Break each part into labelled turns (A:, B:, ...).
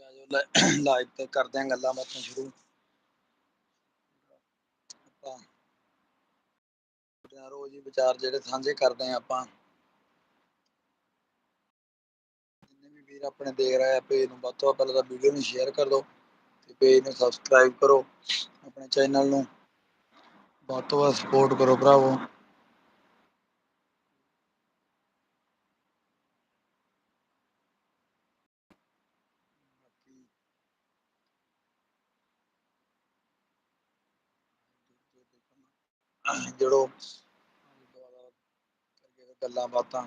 A: ਆਜੋ ਲਾਈਵ ਤੇ ਕਰਦੇ ਆਂ ਗੱਲਾਂ ਬਾਤਾਂ ਸ਼ੁਰੂ। ਆਪਾਂ ਆਪਣੇ ਰੋਜ਼ ਹੀ ਵਿਚਾਰ ਜਿਹੜੇ ਸਾਂਝੇ ਕਰਦੇ ਆਂ ਆਪਾਂ। ਜਿੰਨੇ ਵੀ ਵੀਰ ਆਪਣੇ ਦੇਖ ਰਹੇ ਆ, ਪੇਜ ਨੂੰ ਵੱਧ ਤੋਂ ਵੱਧ ਪਹਿਲਾਂ ਤਾਂ ਵੀਡੀਓ ਨੂੰ ਸ਼ੇਅਰ ਕਰ ਦਿਓ ਤੇ ਪੇਜ ਨੂੰ ਸਬਸਕ੍ਰਾਈਬ ਕਰੋ। ਆਪਣੇ ਚੈਨਲ ਨੂੰ ਵੱਧ ਤੋਂ ਵੱਧ ਸਪੋਰਟ ਕਰੋ ਭਰਾਵੋ। ਜਿਹੜੋ ਗੱਲਾਂ ਬਾਤਾਂ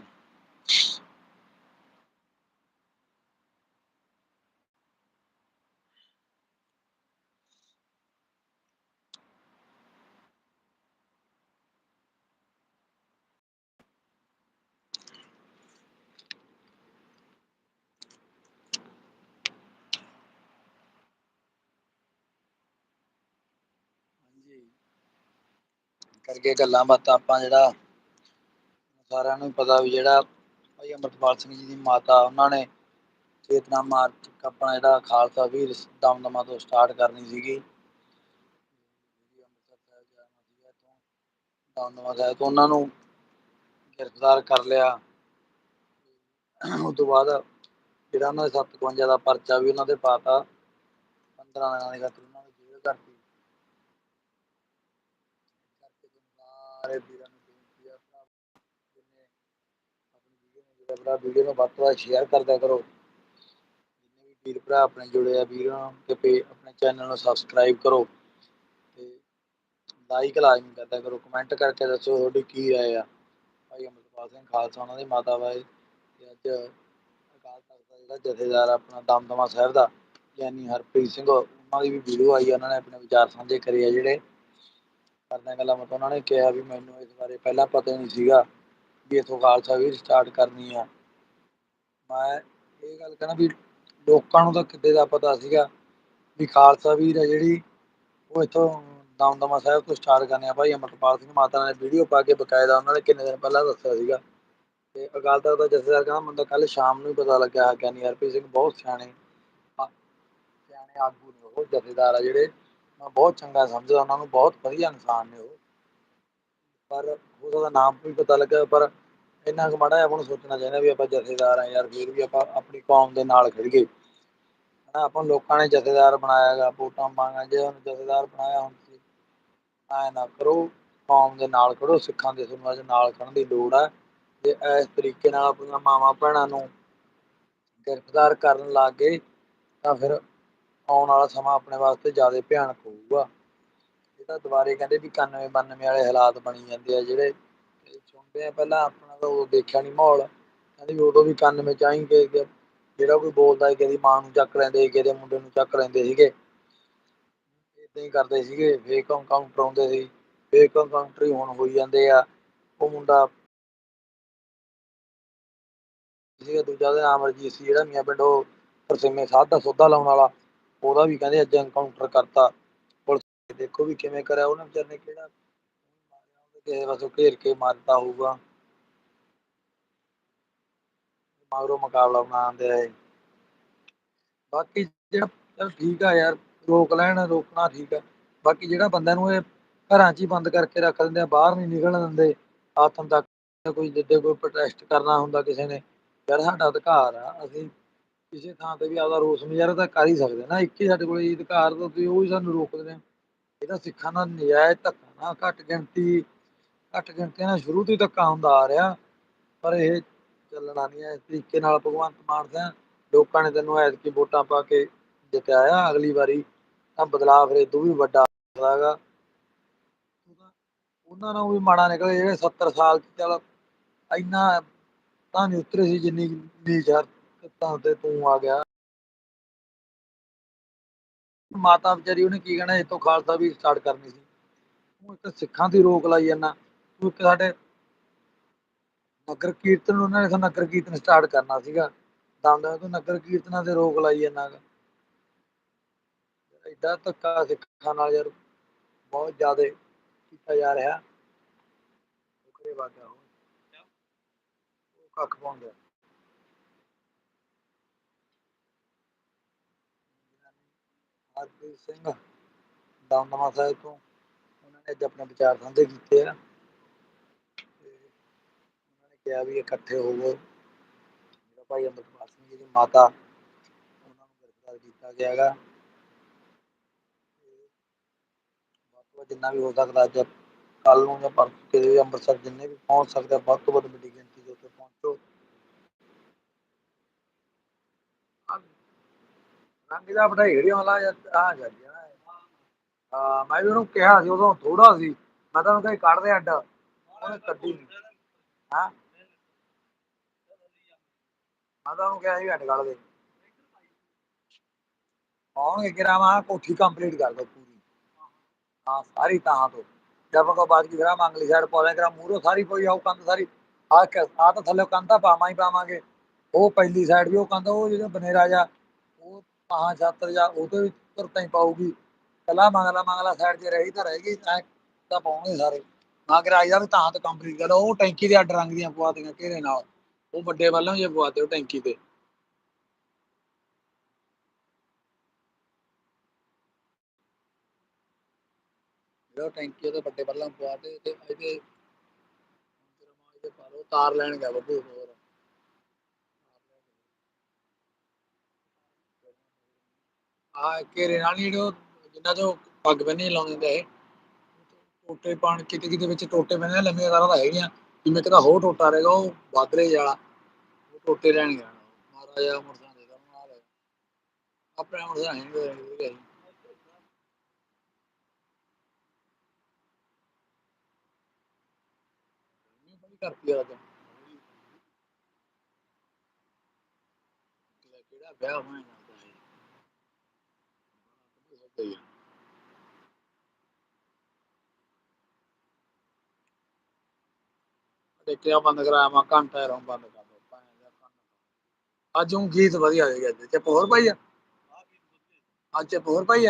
A: ਕਰਕੇ ਗੱਲਾਂ ਬਾਤਾਂ ਆਪਾਂ ਜਿਹੜਾ ਸਾਰਿਆਂ ਨੂੰ ਪਤਾ ਵੀ ਜਿਹੜਾ ਭਾਈ ਅਮਰਪਾਲ ਸਿੰਘ ਜੀ ਦੀ ਮਾਤਾ, ਉਹਨਾਂ ਨੇ ਚੇਤਨਾ ਮਾਰਚ ਆਪਣਾ ਜਿਹੜਾ ਖਾਲਸਾ ਵੀਰ ਦਮਦਮਾ ਤੋਂ ਸਟਾਰਟ ਕਰਨੀ ਸੀਗੀ। ਦਮਦਮਾ ਸਾਹਿਬ ਤੋਂ ਉਹਨਾਂ ਨੂੰ ਗ੍ਰਿਫਤਾਰ ਕਰ ਲਿਆ। ਉਸ ਤੋਂ ਬਾਅਦ ਜਿਹੜਾ ਉਹਨਾਂ ਦੇ 57 ਦਾ ਪਰਚਾ ਵੀ ਉਹਨਾਂ ਦੇ ਪਾਤਾ 15 ਦਿਨਾਂ ਦੀ ਖਾਤਰ ਉਹਨਾਂ ਨੂੰ ਜੇਲ੍ਹ ਕਰਤੀ ਕਰਕੇ ਸਾਰੇ ਵੀਰਾਂ ਨੂੰ ਬੇਨਤੀ ਆ ਭਰਾ ਜਿੰਨੇ ਆਪਣੀ ਵੀਡੀਓ ਨੂੰ, ਜਿਹੜਾ ਭਰਾ ਵੀਡੀਓ ਨੂੰ ਵੱਧ ਤੋਂ ਵੱਧ ਸ਼ੇਅਰ ਕਰਦਿਆ ਕਰੋ। ਜਿੰਨੇ ਵੀ ਵੀਰ ਭਰਾ ਆਪਣੇ ਜੁੜੇ ਆ ਵੀਰਾਂ ਤੇ ਪੇ ਆਪਣੇ ਚੈਨਲ ਨੂੰ ਸਬਸਕ੍ਰਾਈਬ ਕਰੋ ਤੇ ਲਾਈਕ ਲਾਜ਼ਮੀ ਕਰਦਾ ਕਰੋ। ਕਮੈਂਟ ਕਰਕੇ ਦੱਸੋ ਤੁਹਾਡੀ ਕੀ ਰਾਏ ਆ। ਭਾਈ ਅਮਰਪਾਲ ਸਿੰਘ ਖਾਲਸਾ, ਉਹਨਾਂ ਦੇ ਮਾਤਾ ਬਾਰੇ ਤੇ ਅੱਜ ਅਕਾਲ ਤਖਤ ਦਾ ਜਿਹੜਾ ਜਥੇਦਾਰ ਆਪਣਾ ਦਮਦਮਾ ਸਾਹਿਬ ਦਾ ਗਿਆਨੀ ਹਰਪ੍ਰੀਤ ਸਿੰਘ, ਉਹਨਾਂ ਦੀ ਵੀ ਵੀਡੀਓ ਆਈ ਉਹਨਾਂ ਨੇ ਆਪਣੇ ਵਿਚਾਰ ਸਾਂਝੇ ਕਰੇ ਆ ਜਿਹੜੇ। ਕਰਦਿਆਂ ਗੱਲਾਂ ਮਤ ਉਹਨਾਂ ਨੇ ਕਿਹਾ ਵੀ ਮੈਨੂੰ ਇਸ ਬਾਰੇ ਪਹਿਲਾਂ ਪਤਾ ਹੀ ਨਹੀਂ ਸੀਗਾ ਵੀ ਇਥੋਂ ਖਾਲਸਾ ਵੀ ਸਟਾਰਟ ਕਰਨੀ ਆ। ਮੈਂ ਇਹ ਗੱਲ ਕਹਿਣਾ ਵੀ ਲੋਕਾਂ ਨੂੰ ਤਾਂ ਕਿੱਦੇ ਦਾ ਪਤਾ ਸੀਗਾ ਵੀ ਖਾਲਸਾ ਵੀਰ ਆ ਜਿਹੜੀ ਉਹ ਇਥੋਂ ਦਮਦਮਾ ਸਾਹਿਬ ਤੋਂ ਸਟਾਰਟ ਕਰਨੇ ਆ। ਭਾਈ ਅਮਰਪਾਲ ਸਿੰਘ ਮਾਤਾ ਨੇ ਵੀਡੀਓ ਪਾ ਕੇ ਬਕਾਇਦਾ ਉਹਨਾਂ ਨੇ ਕਿੰਨੇ ਦਿਨ ਪਹਿਲਾਂ ਦੱਸਿਆ ਸੀਗਾ। ਤੇ ਅਕਾਲ ਤਖਤ ਦਾ ਜਥੇਦਾਰ ਕਹਿੰਦਾ ਮੈਨੂੰ ਤਾਂ ਕੱਲ ਸ਼ਾਮ ਨੂੰ ਹੀ ਪਤਾ ਲੱਗਿਆ ਗਿਆਨੀ ਹਰਪ੍ਰੀਤ ਸਿੰਘ ਬਹੁਤ ਸਿਆਣੇ ਸਿਆਣੇ ਆਗੂ ਨੇ ਉਹ ਜਥੇਦਾਰ ਆ ਜਿਹੜੇ ਮੈਂ ਬਹੁਤ ਚੰਗਾ ਸਮਝਦਾ, ਉਹਨਾਂ ਨੂੰ ਬਹੁਤ ਵਧੀਆ ਇਨਸਾਨ ਨੇ ਉਹ। ਪਰ ਉਹਦਾ ਨਾਮ ਵੀ ਪਤਾ ਲੱਗਾ, ਪਰ ਇੰਨਾ ਕੁ ਮਾੜਾ ਆਪਾਂ ਨੂੰ ਸੋਚਣਾ ਚਾਹੀਦਾ ਵੀ ਆਪਾਂ ਜਥੇਦਾਰ ਆ ਯਾਰ, ਫਿਰ ਵੀ ਆਪਾਂ ਆਪਣੀ ਕੌਮ ਦੇ ਨਾਲ ਖੜੀਏ ਹਨਾ, ਆਪਾਂ ਲੋਕਾਂ ਨੇ ਜਥੇਦਾਰ ਬਣਾਇਆਗਾ ਵੋਟਾਂ ਮੰਗਾ ਜੇ ਉਹਨੂੰ ਜਥੇਦਾਰ ਬਣਾਇਆ ਹੁਣ ਤੁਸੀਂ, ਐ ਨਾ ਕਰੋ, ਕੌਮ ਦੇ ਨਾਲ ਖੜੋ ਸਿੱਖਾਂ ਦੇ ਤੁਹਾਨੂੰ ਅੱਜ ਨਾਲ ਖੜਨ ਦੀ ਲੋੜ ਆ। ਜੇ ਇਸ ਤਰੀਕੇ ਨਾਲ ਆਪਣੀਆਂ ਮਾਵਾਂ ਭੈਣਾਂ ਨੂੰ ਗ੍ਰਿਫਤਾਰ ਕਰਨ ਲੱਗ ਗਏ, ਤਾਂ ਫਿਰ ਆਉਣ ਵਾਲਾ ਸਮਾਂ ਆਪਣੇ ਵਾਸਤੇ ਜ਼ਿਆਦਾ ਭਿਆਨਕ ਹੋਊਗਾ। ਇਹ ਤਾਂ ਦੁਬਾਰੇ ਕਹਿੰਦੇ ਵੀ 91 92 ਵਾਲੇ ਹਾਲਾਤ ਬਣੀ ਜਾਂਦੇ ਆ ਜਿਹੜੇ ਸੁਣਦੇ ਆ ਪਹਿਲਾਂ ਆਪਣਾ ਤਾਂ ਉਹ ਦੇਖਿਆ ਨਹੀਂ ਮਾਹੌਲ। ਕਹਿੰਦੇ ਵੀ ਉਦੋਂ ਵੀ 91 ਚਾਹੀਂਗੇ ਜਿਹੜਾ ਕੋਈ ਬੋਲਦਾ ਸੀ ਕਿਸੇ ਮਾਂ ਨੂੰ ਚੱਕ ਲੈਂਦੇ ਸੀ ਕਿਸੇ ਮੁੰਡੇ ਨੂੰ ਚੱਕ ਲੈਂਦੇ ਸੀਗੇ। ਇਦਾਂ ਹੀ ਕਰਦੇ ਸੀਗੇ ਫੇਕ ਕਾਊਂਟਰ ਆਉਂਦੇ ਸੀ ਫੇਕ ਕਾਊਂਟਰ ਹੀ ਹੁਣ ਹੋਈ ਜਾਂਦੇ ਆ। ਉਹ ਮੁੰਡਾ ਸੀਗਾ, ਦੂਜਾ ਦੇ ਨਾਮ ਅਰਜੀਤ ਸੀ, ਜਿਹੜਾ ਮੀਆਂ ਪਿੰਡ ਉਹ ਪਰਸਿਮੇ ਸਾਧ ਦਾ ਸੌਦਾ ਲਾਉਣ ਵਾਲਾ। ਉਹਦਾ ਵੀ ਕਹਿੰਦੇ ਅੱਜ ਐਨਕਾਊਂਟਰ ਕਰਤਾ। ਪੁਲਿਸ ਦੇਖੋ ਵੀ ਕਿਵੇਂ ਕਰਿਆ। ਉਹਨੇ ਵਿਚਾਰ ਨੇ ਕਿਹੜਾ ਕਿਸੇ ਪਾਸੋਂ ਘੇਰ ਕੇ ਮਾਰਤਾ ਹੋਊਗਾ। ਮਗਰੋਂ ਮੁਕਾਬਲਾ ਬਣਾਉਂਦੇ ਆ ਬਾਕੀ ਜਿਹੜਾ ਚਲ ਠੀਕ ਆ ਯਾਰ, ਰੋਕ ਲੈਣ, ਰੋਕਣਾ ਠੀਕ ਆ। ਬਾਕੀ ਜਿਹੜਾ ਬੰਦਾ ਨੂੰ ਇਹ ਘਰਾਂ 'ਚ ਹੀ ਬੰਦ ਕਰਕੇ ਰੱਖ ਦਿੰਦੇ ਆ, ਬਾਹਰ ਨਹੀਂ ਨਿਕਲਣ ਦਿੰਦੇ ਆਤਮ ਤੱਕ ਕੋਈ ਜਿੱਦੇ ਕੋਈ ਪ੍ਰੋਟੈਸਟ ਕਰਨਾ ਹੁੰਦਾ ਕਿਸੇ ਨੇ। ਯਾਰ ਸਾਡਾ ਅਧਿਕਾਰ ਆ, ਅਸੀਂ ਕਿਸੇ ਥਾਂ ਤੇ ਵੀ ਆਪਦਾ ਰੋਸ ਮੁਜ਼ਾਹਰਾ ਤਾਂ ਕਰ ਹੀ ਸਕਦੇ ਨਾ, ਇੱਕ ਹੀ ਸਾਡੇ ਕੋਲ ਅਧਿਕਾਰ ਤਾਂ ਤੁਸੀਂ ਉਹ ਹੀ ਸਾਨੂੰ ਰੋਕਦੇ ਨੇ ਇਹ ਸਿੱਖਾਂ ਦਾ ਨਜਾਇਜ਼ ਧੱਕਾ ਨਾ, ਘੱਟ ਗਿਣਤੀ, ਘੱਟ ਗਿਣਤੀਆਂ ਨਾਲ ਸ਼ੁਰੂ ਤੋਂ ਹੀ ਧੱਕਾ ਹੁੰਦਾ ਆ ਰਿਹਾ। ਪਰ ਇਹ ਚੱਲਣਾ ਨਹੀਂ ਹੈ, ਇਸ ਤਰੀਕੇ ਨਾਲ ਭਗਵੰਤ ਮਾਨ ਸਿੰਘ ਲੋਕਾਂ ਨੇ ਤੈਨੂੰ ਐਤਕੀ ਵੋਟਾਂ ਪਾ ਕੇ ਜਿਤਾਇਆ ਅਗਲੀ ਵਾਰੀ, ਤਾਂ ਬਦਲਾਅ ਫਿਰ ਇਦੋਂ ਵੀ ਵੱਡਾ ਹੋਵੇਗਾ ਉਹਨਾਂ ਨੂੰ ਵੀ ਮਾੜਾ ਨਿਕਲੇ ਜਿਹੜੇ 70 ਸਾਲ ਚ ਚੱਲ, ਇੰਨਾ ਤਾਂ ਨਹੀਂ ਉਤਰੇ ਸੀ ਜਿੰਨੀ ਨੀਚਰ ਤਾਂ ਤੇ ਤੂੰ ਆ ਗਿਆ? ਮਾਤਾ ਵਿਚਾਰੀ ਉਹਨੇ ਕੀ ਕਹਿਣਾ ਇਹ ਖਾਲਸਾ ਵੀ ਸਟਾਰਟ ਕਰਨੀ ਸੀ। ਤੂੰ ਇੱਕ ਸਿੱਖਾਂ ਦੀ ਰੋਕ ਲਾਈ ਜਾਂਦਾ। ਤੂੰ ਇੱਕ ਸਾਡੇ ਨਗਰ ਕੀਰਤਨ, ਉਹਨਾਂ ਨੇ ਨਗਰ ਕੀਰਤਨ ਸਟਾਰਟ ਕਰਨਾ ਸੀਗਾ। ਦਮਦਮਾ ਤੋਂ ਨਗਰ ਕੀਰਤਨਾਂ ਤੇ ਰੋਕ ਲਾਈ ਜਾਂਦਾ ਗਾ। ਐਡਾ ਧੱਕਾ ਸਿੱਖਾਂ ਨਾਲ ਯਾਰ, ਬਹੁਤ ਜ਼ਿਆਦਾ ਕੀਤਾ ਜਾ ਰਿਹਾ। ਉਹਦੇ ਵਾਗਾ ਉਹ ਕੱਖ ਪਾਉਂਦੇ। ਹਰਪ੍ਰੀਤ ਸਿੰਘ ਦਮਦਮਾ ਸਾਹਿਬ ਤੋਂ ਉਹਨਾਂ ਨੇ ਅੱਜ ਆਪਣੇ ਵਿਚਾਰ ਸਾਂਝੇ ਕੀਤੇ ਆ। ਉਹਨਾਂ ਨੇ ਕਿਹਾ ਵੀ ਇਕੱਠੇ ਹੋਵੋ। ਮੇਰਾ ਭਾਈ ਅੰਮ੍ਰਿਤਪਾਲ ਸਿੰਘ ਜੀ ਦੀ ਮਾਤਾ ਉਹਨਾਂ ਨੂੰ ਗ੍ਰਿਫਤਾਰ ਕੀਤਾ ਗਿਆ ਹੈਗਾ। ਵੱਧ ਜਿੰਨਾ ਵੀ ਹੋ ਸਕਦਾ ਅੱਜ ਕੱਲ ਨੂੰ ਜਾਂ ਪਰਸੋਂ ਕਿਤੇ ਅੰਮ੍ਰਿਤਸਰ ਜਿੰਨੇ ਵੀ ਪਹੁੰਚ ਸਕਦੇ ਵੱਧ ਤੋਂ ਵੱਧ ਵੱਡੀ ਗਿਣਤੀ ਦੇ ਉੱਤੇ ਪਹੁੰਚੋ। ਰੰਗ ਦਾ ਬਟਾਈ ਜਿਹੜੀ ਵਾਲਾ ਆ ਜਾ ਗਿਆ ਹਾਂ, ਮੈਂ ਵੀ ਉਹਨੂੰ ਕਿਹਾ ਸੀ, ਉਦੋਂ ਥੋੜਾ ਸੀ। ਮੈਂ ਤਾਂ ਉਹਨੂੰ ਕਹੀ ਕੱਢ ਦੇ ਅੱਡ। ਉਹਨੇ ਕੱਢੀ ਨਹੀਂ ਹਾਂ? ਮੈਂ ਤਾਂ ਉਹਨੂੰ ਕਿਹਾ ਸੀ ਅੱਡ ਕੱਢ ਦੇ। ਆਉਣਗੇ ਕਿਰਾ ਕੋਠੀ ਕੰਪਲੀਟ ਕਰ ਦੋ ਪੂਰੀ। ਹਾਂ, ਸਾਰੀ ਤਾਂ ਤੋਂ। ਜਦ ਕੋ ਬਾਅਦ ਕੀ ਕਰਾ ਮੰਗ ਲਈ ਸਾਈਡ ਪੌਲੇ ਕਰਾ ਮੂਰੋ ਸਾਰੀ ਕੋਈ ਆਉ ਕੰਧ ਸਾਰੀ। ਆ ਆ ਤਾਂ ਥੱਲੇ ਕੰਧ ਤਾਂ ਪਾਵਾਂ ਹੀ ਉਹ ਪਹਿਲੀ ਸਾਈਡ ਵੀ ਉਹ ਕੰਧ, ਉਹ ਜਿਹੜਾ ਬਨੇਰਾ ਜਾ ਉਹ ਛਾਤਰ ਜਾ ਉਹਦੇ ਵਿੱਚ ਤੁਰਤਾਂ ਹੀ ਪਾਊਗੀ। ਕੱਲਾ ਮੰਗਲਾ ਮੰਗਲਾ ਸਾਈਡ 'ਤੇ ਰਹੀ ਤਾਂ ਰਹੇਗੀ, ਐ ਤਾਂ ਪਾਉਣਗੇ ਸਾਰੇ। ਨਾ ਕਰਾਈ ਦਾ ਤਾਂ ਤਾਂ ਕੰਪਲੀਟ ਕਰ, ਉਹ ਟੈਂਕੀ ਦੇ ਅੱਡ ਰੰਗ ਦੀਆਂ ਪਵਾ ਦੀਆਂ ਘੇਰੇ ਨਾਲ? ਉਹ ਵੱਡੇ ਵੱਲੋਂ ਜੇ ਪਵਾ ਦਿਓ ਟੈਂਕੀ ਤੇ। ਜਿਹੜਾ ਟੈਂਕੀ ਉਹਦੇ ਵੱਡੇ ਵੱਲੋਂ ਪਵਾ ਦੇ, ਤੇ ਇਹਦੇ ਇਹਦੇ ਪਾ ਲਓ, ਤਾਰ ਲੈਣ ਗਿਆ ਬੱਬੂ ਹੋਰ ਆ ਘੇਰੇ ਨਾਲ ਜਿਹੜੇ ਉਹ ਜਿੰਨਾ ਚੋਂ ਪੱਗ ਬੰਨੀ ਲਾਉਂਦੇ ਹੁੰਦੇ ਇਹ, ਟੋਟੇ ਪਾਣ ਕਿਤੇ ਕਿਤੇ ਵਿੱਚ ਟੋਟੇ ਬੰਨੇ ਲੰਮੀਆਂ ਤਾਰਾਂ ਤਾਂ ਹੈਗੀਆਂ। ਜਿਵੇਂ ਕਿਦਾ ਹੋਰ ਟੋਟਾ ਰਹੇਗਾ ਉਹ ਬਾਦਰੇ ਵਾਲਾ। ਉਹ ਟੋਟੇ ਲੈਣ ਗਿਆ ਮਹਾਰਾਜਾ ਮੁਰਸਾਂ ਦੇ ਨਾਲ। ਆਪਣੇ ਮੁਰਸਾਂ ਹੈ ਬੜੀ ਕਰਤੀ ਆ ਤਾਂ ਕਿਹੜਾ ਵਿਆਹ ਹੋਇਆ ਜਾਂਦਾ ਦੇਖਿਆ ਬੰਦ ਕਰਾਇਆ ਮੈਂ, ਘੰਟਾ ਰੋਂ ਬੰਦ ਕਰ ਦੋ ਅੱਜ ਉਹ ਗੀਤ ਵਧੀਆ ਦੇ ਅੱਜ, ਚੁੱਪ ਹੋਰ ਪਾਈ ਅੱਜ ਚੁੱਪ ਹੋਰ ਪਾਈ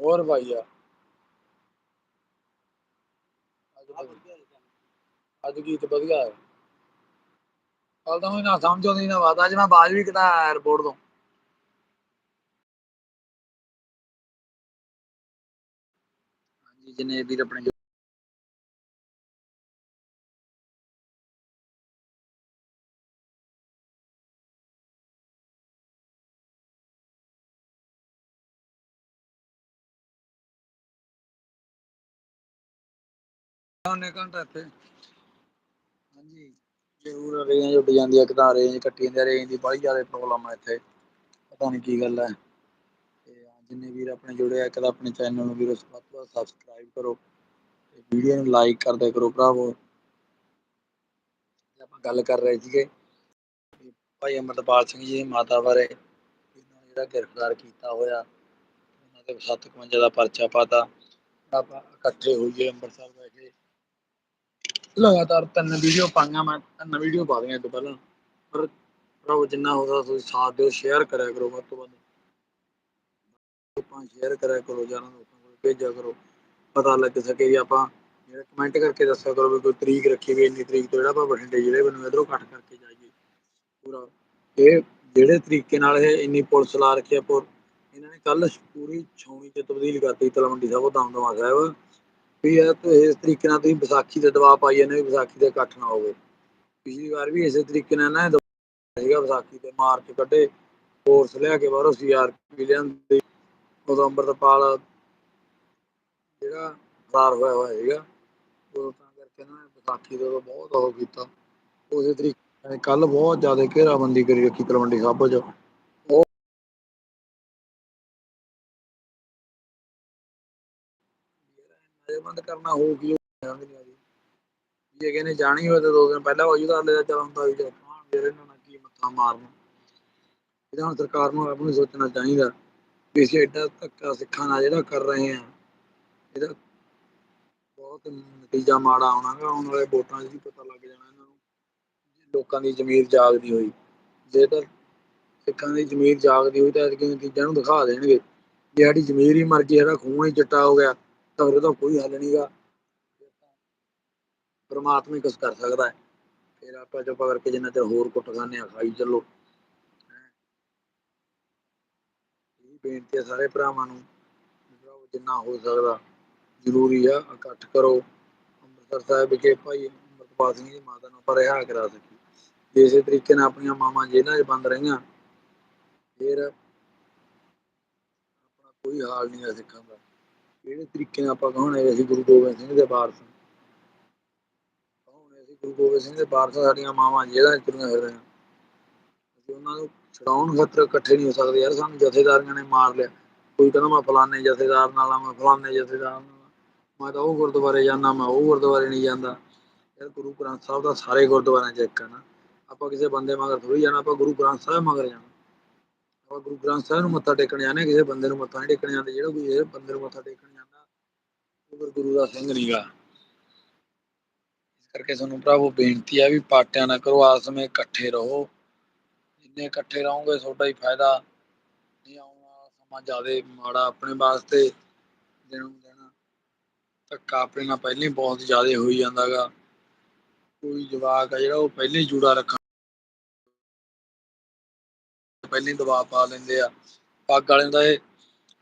A: ਹੋਰ ਪਾਈ ਅੱਜ ਗੀਤ ਵਧੀਆ ਹੈ ਕੱਲ ਤਾਂ ਮੈਨੂੰ ਨਾ ਸਮਝ ਆਉਂਦੀ ਨਾ ਬਾਤ, ਅੱਜ ਮੈਂ ਬਾਜ ਵੀ ਕਢਾਇਆ 에어ਪੋਰਟ ਤੋਂ। ਜਿੰਨੇ ਵੀਰ ਆਪਣੇ ਉਹਨੇ ਘੰਟਾ ਇੱਥੇ। ਹਾਂਜੀ। ਜ਼ਰੂਰ ਰੇਂਜ ਉੱਡ ਜਾਂਦੀ ਹੈ ਇੱਕ ਤਾਂ ਰੇਂਜ ਕੱਟੀ ਜਾਂਦੀ ਹੈ ਰੇਂਜ ਦੀ ਬੜੀ ਜ਼ਿਆਦਾ ਪ੍ਰੋਬਲਮ ਹੈ ਇੱਥੇ। ਪਤਾ ਨਹੀਂ ਕੀ ਗੱਲ ਹੈ ਜਿੰਨੇ ਵੀਰ ਆਪਣੇ ਜੁੜੇ ਆ, ਇੱਕ ਤਾਂ ਆਪਣੇ ਚੈਨਲ ਨੂੰ ਵੀਰੋ ਵੱਧ ਤੋਂ ਵੱਧ ਸਬਸਕ੍ਰਾਈਬ ਕਰੋ ਤੇ ਵੀਡੀਓ ਨੂੰ ਲਾਈਕ ਕਰਦੇ ਕਰੋ ਭਰਾਵੋ। ਆਪਾਂ ਗੱਲ ਕਰ ਰਹੇ ਸੀਗੇ ਭਾਈ ਅਮਰਪਾਲ ਸਿੰਘ ਜੀ ਮਾਤਾ ਬਾਰੇ ਇਹਨਾਂ ਜਿਹੜਾ ਗ੍ਰਿਫਤਾਰ ਕੀਤਾ ਹੋਇਆ, ਉਹਨਾਂ ਤੇ 751 ਦਾ ਪਰਚਾ ਪਾਤਾ। ਆਪਾਂ ਇਕੱਠੇ ਹੋਈਏ ਅੰਮ੍ਰਿਤਸਰ ਬੈ ਕੇ ਲਗਾਤਾਰ ਤਿੰਨ ਵੀਡੀਓ ਪਾਈਆਂ ਮੈਂ, ਤਿੰਨ ਵੀਡੀਓ ਪਾ ਦਿਆਂ ਇੱਕ ਪਹਿਲਾਂ। ਪਰ ਭਰਾਵੋ, ਜਿੰਨਾ ਹੋ ਸਕਦਾ ਤੁਸੀਂ ਸਾਥ ਦਿਓ ਸ਼ੇਅਰ ਕਰਿਆ ਕਰੋ ਵੱਧ ਤੋਂ ਵੱਧ। ਆਪਾਂ ਸ਼ੇਅਰ ਕਰਿਆ ਕਰੋ ਜਾਨਾਂ ਲੋਕਾਂ ਕੋਲ ਭੇਜਿਆ ਕਰੋ, ਪਤਾ ਲੱਗ ਸਕੇ ਵੀ ਆਪਾਂ ਜਿਹੜਾ ਕਮੈਂਟ ਕਰਕੇ ਦੱਸਿਆ ਕਰੋ ਵੀ ਕੋਈ ਤਰੀਕ ਰੱਖੀ ਵੀ ਇੰਨੀ ਤਰੀਕ ਤੋਂ ਜਿਹੜਾ ਆਪਾਂ ਬਠਿੰਡੇ ਜ਼ਿਲ੍ਹੇ ਵੱਲੋਂ ਇਧਰੋਂ ਕੱਟ ਕਰਕੇ ਜਾਈਏ। ਪੂਰਾ ਇਹ ਜਿਹੜੇ ਤਰੀਕੇ ਨਾਲ ਇਹ ਇੰਨੀ ਪੁਲਿਸ ਲਾ ਰੱਖੀ ਆ ਪੁਰ ਇਹਨਾਂ ਨੇ ਕੱਲ ਪੂਰੀ ਛਾਉਣੀ ਚ ਤਬਦੀਲ ਕਰਤੀ ਤਲਵੰਡੀ ਸਾਹਿਬ ਦਮਦਮਾ ਸਾਹਿਬ, ਵੀ ਇਹ ਤੇ ਇਸ ਤਰੀਕੇ ਨਾਲ ਤੁਸੀਂ ਵਿਸਾਖੀ ਤੇ ਦਬਾਅ ਪਾਈ ਜਾਂਦੇ ਵੀ ਵਿਸਾਖੀ ਦੇ ਇਕੱਠ ਨਾ ਹੋਵੇ। ਪਿਛਲੀ ਵਾਰ ਵੀ ਇਸੇ ਤਰੀਕੇ ਨਾਲ ਨਾ ਸੀਗਾ, ਵਿਸਾਖੀ ਤੇ ਮਾਰਚ ਕੱਢੇ ਫੋਰਸ ਲਿਆ ਕੇ ਬਾਹਰੋਂ ਸੀਆਰਪੀ ਲਿਆਂਦੀ। ਉਦੋਂ ਅੰਮ੍ਰਿਤਪਾਲ ਜਿਹੜਾ ਫਰਾਰ ਹੋਇਆ ਹੋਇਆ ਸੀਗਾ, ਉਦੋਂ ਤਾਂ ਕਰਕੇ ਨਾ ਵਿਸਾਖੀ ਦੇ ਉਦੋਂ ਬਹੁਤ ਉਹ ਕੀਤਾ। ਉਸੇ ਤਰੀਕੇ ਕੱਲ ਬਹੁਤ ਜ਼ਿਆਦਾ ਘੇਰਾਬੰਦੀ ਕਰੀ ਰੱਖੀ ਤਲਵੰਡੀ ਸਾਬੋ ਚ ਬੰਦ ਕਰਨਾ ਹੋਊ ਕੀ ਜੇ ਕਹਿੰਦੇ ਜਾਣੀ ਹੋਵੇ ਤਾਂ ਦੋ ਦਿਨ ਪਹਿਲਾਂ ਹੋ ਜੂ ਤਾਂ ਲੈ ਚੱਲ ਹੁੰਦਾ ਵੀ ਜੇ ਫਿਰ ਇਹਨਾਂ ਨਾਲ ਕੀ ਮੱਥਾ ਮਾਰਨਾ। ਇਹਦਾ ਹੁਣ ਸਰਕਾਰ ਨੂੰ ਆਪ ਨੂੰ ਸੋਚਣਾ ਚਾਹੀਦਾ। ਵੀ ਅਸੀਂ ਐਡਾ ਧੱਕਾ ਸਿੱਖਾਂ ਨਾਲ ਜਿਹੜਾ ਕਰ ਰਹੇ ਆ ਇਹਦਾ ਬਹੁਤ ਨਤੀਜਾ ਮਾੜਾ ਆਉਣਾਗਾ, ਆਉਣ ਵਾਲੇ ਵੋਟਾਂ 'ਚ ਵੀ ਪਤਾ ਲੱਗ ਜਾਣਾ ਇਹਨਾਂ ਨੂੰ ਲੋਕਾਂ ਦੀ ਜ਼ਮੀਰ ਜਾਗਦੀ ਹੋਈ। ਜੇ ਤਾਂ ਸਿੱਖਾਂ ਦੀ ਜ਼ਮੀਰ ਜਾਗਦੀ ਹੋਈ ਤਾਂ ਐਤਕੀ ਨਤੀਜਾ ਨੂੰ ਦਿਖਾ ਦੇਣਗੇ। ਜੇ ਸਾਡੀ ਜ਼ਮੀਰ ਹੀ ਮਰ ਗਈ, ਸਾਡਾ ਖੂਨ ਹੀ ਚਿੱਟਾ ਹੋ ਗਿਆ, ਤਾਂ ਫਿਰ ਉਹਦਾ ਕੋਈ ਹੱਲ ਨਹੀਂਗਾ ਪਰਮਾਤਮਾ ਹੀ ਕੁਛ ਕਰ ਸਕਦਾ ਹੈ। ਫਿਰ ਆਪਾਂ ਚੁੱਪ ਕਰਕੇ ਜਿੰਨਾ ਚਿਰ ਹੋਰ ਕੁੱਟ ਖਾਂਦੇ ਆ, ਖਾਈ ਚੱਲੋ ਇਹੀ ਬੇਨਤੀ ਹੈ ਸਾਰੇ ਭਰਾਵਾਂ ਨੂੰ ਭਰਾਵੋ ਜਿੰਨਾ ਹੋ ਸਕਦਾ ਜ਼ਰੂਰੀ ਆ, ਇਕੱਠ ਕਰੋ। ਅੰਮ੍ਰਿਤਸਰ ਸਾਹਿਬ ਵਿਖੇ ਭਾਈ ਅੰਮ੍ਰਿਤਪਾਲ ਸਿੰਘ ਜੀ ਮਾਤਾ ਨੂੰ ਆਪਾਂ ਰਿਹਾ ਕਰਾ ਸਕੀ ਇਸੇ ਤਰੀਕੇ ਨਾਲ ਆਪਣੀਆਂ ਮਾਵਾਂ ਜੇਲ੍ਹਾਂ 'ਚ ਬੰਦ ਰਹੀਆਂ, ਫਿਰ ਆਪਣਾ ਕੋਈ ਹਾਲ ਨਹੀਂ ਹੈ ਸਿੱਖਾਂ ਦਾ। ਕਿਹੜੇ ਤਰੀਕੇ ਨਾਲ ਆਪਾਂ ਕਹਾਂਗੇ ਅਸੀਂ ਗੁਰੂ ਗੋਬਿੰਦ ਸਿੰਘ ਦੇ ਵਾਰਸ ਹਾਂ? ਅਸੀਂ ਗੁਰੂ ਗੋਬਿੰਦ ਸਿੰਘ ਦੇ ਵਾਰਸ ਸਾਡੀਆਂ ਮਾਵਾਂ ਜੇਲ੍ਹਾਂ 'ਚ ਤੁਰੀਆਂ ਫਿਰ ਰਹੀਆਂ ਅਸੀਂ ਉਹਨਾਂ ਨੂੰ ਛਡਾਉਣ ਖਾਤਰ ਇਕੱਠੇ ਨਹੀਂ ਹੋ ਸਕਦੇ ਯਾਰ ਸਾਨੂੰ ਜਥੇਦਾਰੀਆਂ ਨੇ ਮਾਰ ਲਿਆ। ਕੋਈ ਕਹਿੰਦਾ ਮੈਂ ਫਲਾਣੇ ਜਥੇਦਾਰ ਨਾਲ ਆ ਮੈਂ ਫਲਾਣੇ ਜਥੇਦਾਰ ਨਾਲ ਮੈਂ ਤਾਂ ਉਹ ਗੁਰਦੁਆਰੇ ਜਾਂਦਾ ਮੈਂ ਉਹ ਗੁਰਦੁਆਰੇ ਨਹੀਂ ਜਾਂਦਾ। ਯਾਰ ਗੁਰੂ ਗ੍ਰੰਥ ਸਾਹਿਬ ਦਾ ਸਾਰੇ ਗੁਰਦੁਆਰਿਆਂ 'ਚ ਇੱਕ ਆ ਨਾ। ਆਪਾਂ ਕਿਸੇ ਬੰਦੇ ਮਗਰ ਥੋੜੀ ਜਾਣਾ ਆਪਾਂ ਗੁਰੂ ਗ੍ਰੰਥ ਸਾਹਿਬ ਮਗਰ ਜਾਣਾ। ਆਪਾਂ ਗੁਰੂ ਗ੍ਰੰਥ ਸਾਹਿਬ ਨੂੰ ਮੱਥਾ ਟੇਕਣ ਜਾਂਦੇ ਹਾਂ, ਕਿਸੇ ਬੰਦੇ ਨੂੰ ਮੱਥਾ ਨਹੀਂ ਟੇਕਣ ਜਾਂਦੇ। ਜਿਹੜਾ ਕੋਈ ਇਹ ਬੰਦੇ ਨੂੰ ਮੱਥਾ ਟੇਕਣ ਜਾਂਦਾ ਉਹ ਗੁਰੂ ਦਾ ਸਿੰਘ ਨਹੀਂਗਾ ਇਸ ਕਰਕੇ ਸਾਨੂੰ ਭਰਾਵੋ ਬੇਨਤੀ ਆ ਵੀ ਪਾਟਿਆਂ ਨਾ ਕਰੋ ਆਸ ਵਿੱਚ ਇਕੱਠੇ ਰਹੋ। ਜਿੰਨੇ ਇਕੱਠੇ ਰਹੋਗੇ, ਤੁਹਾਡਾ ਹੀ ਫਾਇਦਾ। ਨਹੀਂ ਆਉਣ ਵਾਲਾ ਸਮਾਂ ਜ਼ਿਆਦਾ ਮਾੜਾ ਆਪਣੇ ਵਾਸਤੇ, ਦਿਨੋਂ ਦਿਨ। ਧੱਕਾ ਆਪਣੇ ਨਾਲ ਪਹਿਲਾਂ ਹੀ ਬਹੁਤ ਜ਼ਿਆਦਾ ਹੋਈ ਜਾਂਦਾਗਾ। ਕੋਈ ਜਵਾਕ ਆ ਜਿਹੜਾ ਉਹ ਪਹਿਲਾਂ ਹੀ ਜੂੜਾ ਰੱਖਣ ਪਹਿਲਾਂ ਹੀ ਦਬਾਅ ਪਾ ਲੈਂਦੇ ਆ। ਪੱਗ ਵਾਲਿਆਂ ਦਾ ਇਹ,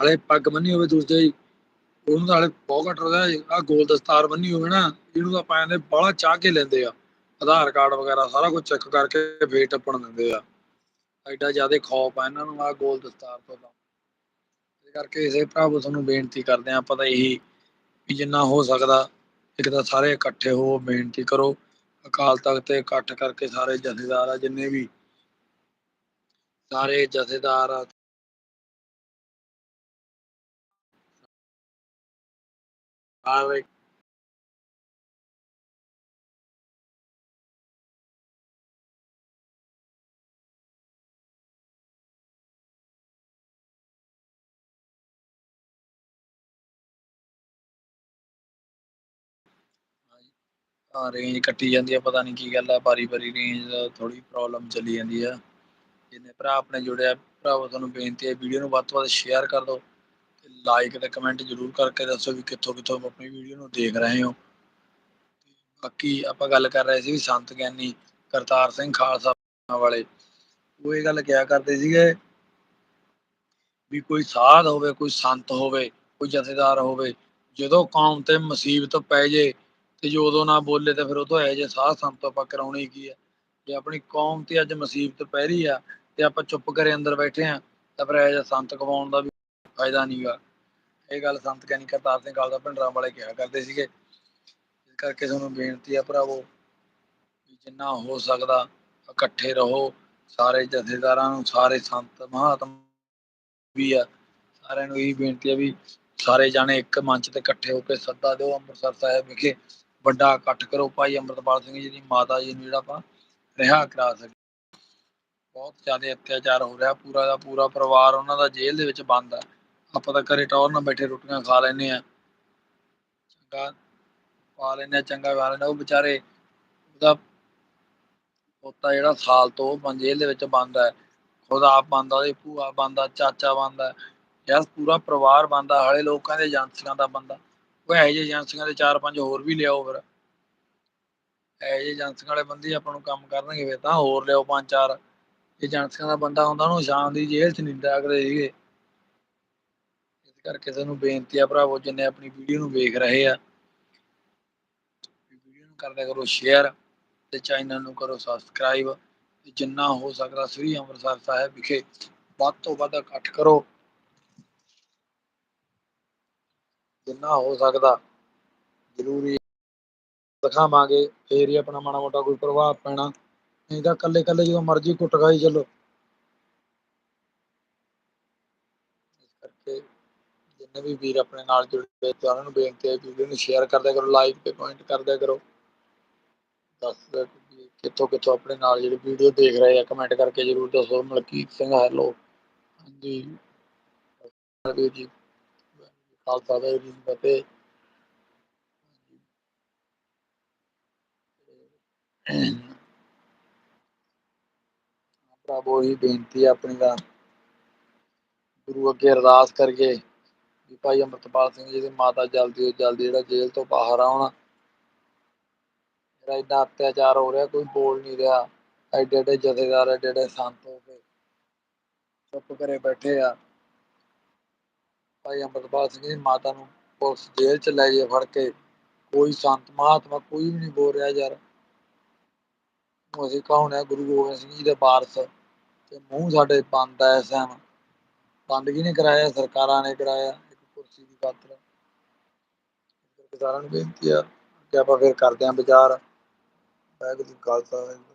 A: ਹਲੇ ਪੱਗ ਬੰਨੀ ਹੋਵੇ ਦੂਜੇ ਹੀ ਉਹਨੂੰ ਤਾਂ ਹਲੇ ਬਹੁਤ ਘੱਟ ਰਦਾ ਆ ਗੋਲ ਦਸਤਾਰ ਬੰਨੀ ਹੋਵੇ ਨਾ, ਇਹਨੂੰ ਤਾਂ ਪਾਇਆ ਦੇ ਬਾਹਲਾ ਚਾਹ ਕੇ ਲੈਂਦੇ ਆ। ਆਧਾਰ ਕਾਰਡ ਵਗੈਰਾ ਸਾਰਾ ਕੁਝ ਚੈੱਕ ਕਰਕੇ ਫੇਰ ਟੱਪਣ ਦਿੰਦੇ ਆ। ਐਡਾ ਜ਼ਿਆਦਾ ਖੌਫ ਆ ਇਹਨਾਂ ਨੂੰ ਆ ਗੋਲ ਦਸਤਾਰ ਤੋਂ ਤਾਂ ਇਸ ਕਰਕੇ ਇਸੇ ਭਰਾਵੋ ਤੁਹਾਨੂੰ ਬੇਨਤੀ ਕਰਦੇ ਆ ਆਪਾਂ ਤਾਂ ਇਹੀ ਵੀ ਜਿੰਨਾ ਹੋ ਸਕਦਾ, ਇੱਕ ਤਾਂ ਸਾਰੇ ਇਕੱਠੇ ਹੋ, ਬੇਨਤੀ ਕਰੋ। ਅਕਾਲ ਤਖਤ ਤੇ ਇਕੱਠ ਕਰਕੇ ਸਾਰੇ ਜਥੇਦਾਰ ਆ, ਜਿੰਨੇ ਵੀ ਸਾਰੇ ਜਥੇਦਾਰ ਆ। ਸਾਰੇ ਰੇਂਜ ਕੱਟੀ ਜਾਂਦੀ ਆ, ਪਤਾ ਨਹੀਂ ਕੀ ਗੱਲ ਆ ਬਾਰੀ ਬਾਰੀ ਰੇਂਜ ਥੋੜੀ ਪ੍ਰੋਬਲਮ ਚੱਲੀ ਜਾਂਦੀ ਆ। ਜਿੰਨੇ ਭਰਾ ਆਪਣੇ ਜੁੜਿਆ ਭਰਾਵੋ, ਤੁਹਾਨੂੰ ਬੇਨਤੀ ਹੈ ਵੀਡੀਓ ਨੂੰ ਵੱਧ ਤੋਂ ਵੱਧ ਸ਼ੇਅਰ ਕਰ ਦਿਓ ਤੇ ਲਾਈਕ ਤੇ ਕਮੈਂਟ ਜ਼ਰੂਰ ਕਰਕੇ ਦੱਸੋ ਵੀ ਕਿੱਥੋਂ ਕਿੱਥੋਂ ਆਪਣੀ ਵੀਡੀਓ ਨੂੰ ਦੇਖ ਰਹੇ ਹੋ। ਬਾਕੀ ਆਪਾਂ ਗੱਲ ਕਰ ਰਹੇ ਸੀ ਵੀ ਸੰਤ ਗਿਆਨੀ ਕਰਤਾਰ ਸਿੰਘ ਖਾਲਸਾ ਵਾਲੇ, ਉਹ ਇਹ ਗੱਲ ਕਿਹਾ ਕਰਦੇ ਸੀਗੇ ਵੀ ਕੋਈ ਸਾਧ ਹੋਵੇ, ਕੋਈ ਸੰਤ ਹੋਵੇ, ਕੋਈ ਜਥੇਦਾਰ ਹੋਵੇ, ਜਦੋਂ ਕੌਮ ਤੇ ਮੁਸੀਬਤ ਪੈ ਜੇ ਤੇ ਜੇ ਉਦੋਂ ਨਾ ਬੋਲੇ ਤਾਂ ਫਿਰ ਉਦੋਂ ਤੋਂ ਇਹ ਜੇ ਸਾਧ ਸੰਤ ਆਪਾਂ ਕਰਾਉਣੀ ਕੀ ਹੈ ਜੇ ਆਪਣੀ ਕੌਮ ਤੇ ਅੱਜ ਮੁਸੀਬਤ ਪੈ ਰਹੀ ਆ ਤੇ ਆਪਾਂ ਚੁੱਪ ਕਰੇ ਅੰਦਰ ਬੈਠੇ ਆ, ਤਾਂ ਫਿਰ ਇਹ ਜਿਹਾ ਸੰਤ ਕਵਾਉਣ ਦਾ ਵੀ ਫਾਇਦਾ ਨਹੀਂਗਾ ਇਹ ਗੱਲ ਸੰਤ ਗਿਆਨੀ ਕਰਤਾਰ ਸਿੰਘ ਖਾਲਸਾ ਭਿੰਡਰਾਂ ਵਾਲੇ ਕਿਹਾ ਕਰਦੇ ਸੀਗੇ। ਇਸ ਕਰਕੇ ਤੁਹਾਨੂੰ ਬੇਨਤੀ ਆ ਭਰਾਵੋ ਵੀ ਜਿੰਨਾ ਹੋ ਸਕਦਾ ਇਕੱਠੇ ਰਹੋ, ਸਾਰੇ ਜਥੇਦਾਰਾਂ ਨੂੰ, ਸਾਰੇ ਸੰਤ ਮਹਾਤਮਾ ਵੀ ਆ, ਸਾਰਿਆਂ ਨੂੰ ਇਹੀ ਬੇਨਤੀ ਆ ਵੀ ਸਾਰੇ ਜਾਣੇ ਇੱਕ ਮੰਚ ਤੇ ਇਕੱਠੇ ਹੋ ਕੇ ਸੱਦਾ ਦਿਓ ਅੰਮ੍ਰਿਤਸਰ ਸਾਹਿਬ ਵਿਖੇ। ਵੱਡਾ ਇਕੱਠ ਕਰੋ ਭਾਈ ਅੰਮ੍ਰਿਤਪਾਲ ਸਿੰਘ ਜੀ ਦੀ ਮਾਤਾ ਜੀ ਨੂੰ ਜਿਹੜਾ ਆਪਾਂ ਰਿਹਾ ਕਰਾ ਸਕੀਏ। ਬਹੁਤ ਜ਼ਿਆਦਾ ਅਤਿਆਚਾਰ ਹੋ ਰਿਹਾ, ਪੂਰਾ ਦਾ ਪੂਰਾ ਪਰਿਵਾਰ ਉਹਨਾਂ ਦਾ ਜੇਲ੍ਹ ਦੇ ਵਿੱਚ ਬੰਦ ਆ। ਆਪਾਂ ਤਾਂ ਘਰੇ ਟੌਰ ਨਾਲ ਬੈਠੇ ਰੋਟੀਆਂ ਖਾ ਲੈਨੇ ਆ ਚੰਗਾ ਪਾ ਲੈਨੇ ਆ ਚੰਗਾ ਖਾ ਲੈਨੇ ਆ। ਉਹ ਵਿਚਾਰੇ ਉਹਦਾ ਪੋਤਾ ਜਿਹੜਾ ਸਾਲ ਤੋਂ ਉਹ ਜੇਲ੍ਹ ਦੇ ਵਿੱਚ ਬੰਦ ਹੈ ਖੁਦ ਆਪ ਬੰਦ ਆ, ਉਹਦੀ ਭੂਆ ਬੰਦ ਆ, ਚਾਚਾ ਬੰਦ ਆ। ਯਾਰ ਪੂਰਾ ਪਰਿਵਾਰ ਬੰਦ ਹਲੇ ਲੋਕਾਂ ਦੇ ਏਜੰਸੀਆਂ ਦਾ ਬੰਦਾ ਉਹ ਇਹੋ ਜਿਹੇ ਏਜੰਸੀਆਂ ਦੇ ਚਾਰ ਪੰਜ ਹੋਰ ਵੀ ਲਿਆਓ ਫਿਰ। ਇਹੋ ਜਿਹੇ ਏਜੰਸੀਆਂ ਵਾਲੇ ਬੰਦੇ ਆਪਾਂ ਨੂੰ ਕੰਮ ਕਰਨਗੇ ਫਿਰ, ਤਾਂ ਹੋਰ ਲਿਆਓ ਪੰਜ ਚਾਰ। ਏਜੰਸੀਆਂ ਦਾ ਬੰਦਾ ਹੁੰਦਾ, ਉਹਨੂੰ ਸ਼ਾਮ ਦੀ ਜੇਲ੍ਹ 'ਚ ਨਹੀਂ ਰੱਖਦੇ ਸੀਗੇ। ਇਸ ਕਰਕੇ ਤੁਹਾਨੂੰ ਬੇਨਤੀ ਆ ਭਰਾਵੋ, ਜਿੰਨੇ ਆਪਣੀ ਵੀਡੀਓ ਨੂੰ ਵੇਖ ਰਹੇ ਆ, ਵੀਡੀਓ ਨੂੰ ਕਰਦਿਆ ਕਰੋ ਸ਼ੇਅਰ ਤੇ ਚੈਨਲ ਨੂੰ ਕਰੋ ਸਬਸਕ੍ਰਾਈਬ ਜਿੰਨਾ ਹੋ ਸਕਦਾ ਸ੍ਰੀ ਅੰਮ੍ਰਿਤਸਰ ਸਾਹਿਬ ਵਿਖੇ ਵੱਧ ਤੋਂ ਵੱਧ ਇਕੱਠ ਕਰੋ। ਜਿੰਨਾ ਹੋ ਸਕਦਾ, ਜ਼ਰੂਰੀ ਦਿਖਾਵਾਂਗੇ, ਫੇਰ ਹੀ ਆਪਣਾ ਮਾੜਾ ਮੋਟਾ ਕੋਈ ਪ੍ਰਭਾਵ ਪੈਣਾ। ਨਹੀਂ ਤਾਂ ਕੱਲੇ ਕੱਲੇ ਜਦੋਂ ਮਰਜ਼ੀ ਕੁੱਟ ਖਾਈ ਚੱਲੋ। ਇਸ ਕਰਕੇ ਜਿੰਨੇ ਵੀ ਵੀਰ ਆਪਣੇ ਨਾਲ ਜੁੜੇ ਹੋਏ ਤੇ ਉਹਨਾਂ ਨੂੰ ਬੇਨਤੀ ਹੈ ਵੀਡੀਓ ਨੂੰ ਸ਼ੇਅਰ ਕਰਦਿਆ ਕਰੋ ਲਾਈਕ ਤੇ ਕਮੈਂਟ ਕਰਦਿਆ ਕਰੋ। ਦੱਸ ਕਿ ਕਿੱਥੋਂ ਕਿੱਥੋਂ ਆਪਣੇ ਨਾਲ ਜਿਹੜੇ ਵੀਡੀਓ ਦੇਖ ਰਹੇ ਆ ਕਮੈਂਟ ਕਰਕੇ ਜਰੂਰ ਦੱਸੋ। ਮਲਕੀਤ ਸਿੰਘ ਹੈਲੋ ਹਾਂਜੀ। ਵੀਰ ਜੀ। ਖਾਲਸਾ ਵਾਹਿਗੁਰੂ ਜੀ ਕੀ ਫਤਿਹ ਪ੍ਰਭੂ ਹੀ ਬੇਨਤੀ ਆਪਣੀ ਦਾ ਗੁਰੂ ਅੱਗੇ ਅਰਦਾਸ ਕਰਕੇ ਵੀ ਭਾਈ ਅੰਮ੍ਰਿਤਪਾਲ ਸਿੰਘ ਜੀ ਦੀ ਮਾਤਾ ਜਲਦੀ ਤੋਂ ਜਲਦੀ ਜਿਹੜਾ ਜੇਲ੍ਹ ਤੋਂ ਬਾਹਰ ਆਉਣ। ਜਿਹੜਾ ਇੰਨਾ ਅਤਿਆਚਾਰ ਹੋ ਰਿਹਾ, ਕੋਈ ਬੋਲ ਨਹੀਂ ਰਿਹਾ। ਐਡੇ ਐਡੇ ਜਥੇਦਾਰ ਐਡੇ ਐਡੇ ਸੰਤ ਹੋ ਕੇ ਚੁੱਪ ਕਰੇ ਬੈਠੇ ਆ। ਭਾਈ ਅੰਮ੍ਰਿਤਪਾਲ ਸਿੰਘ ਦੀ ਮਾਤਾ ਨੂੰ ਪੁਲਿਸ ਜੇਲ੍ਹ ਚ ਲੈ ਜੇ ਫੜ ਕੇ। ਕੋਈ ਸੰਤ ਮਹਾਤਮਾ ਕੋਈ ਵੀ ਨਹੀਂ ਬੋਲ ਰਿਹਾ ਯਾਰ। ਅਸੀਂ ਕੌਣ ਗੁਰੂ ਗੋਬਿੰਦ ਸਿੰਘ ਜੀ ਦੇ ਵਾਰਸ। ਤੇ ਮੂੰਹ ਸਾਡੇ ਬੰਦ ਆ ਇਸ ਬੰਦ ਕੀ ਨੇ ਕਰਾਇਆ? ਸਰਕਾਰਾਂ ਨੇ ਕਰਾਇਆ ਇੱਕ ਕੁਰਸੀ ਦੀ ਖਾਤਰ ਇਸ ਨੂੰ ਬੇਨਤੀ ਆ। ਕਿ ਆਪਾਂ ਫਿਰ ਕਰਦੇ ਆਂ ਵਿਚਾਰ ਵਾਹਿਗੁਰੂ ਜੀ ਖਾਲਸਾ, ਵਾਹਿਗੁਰੂ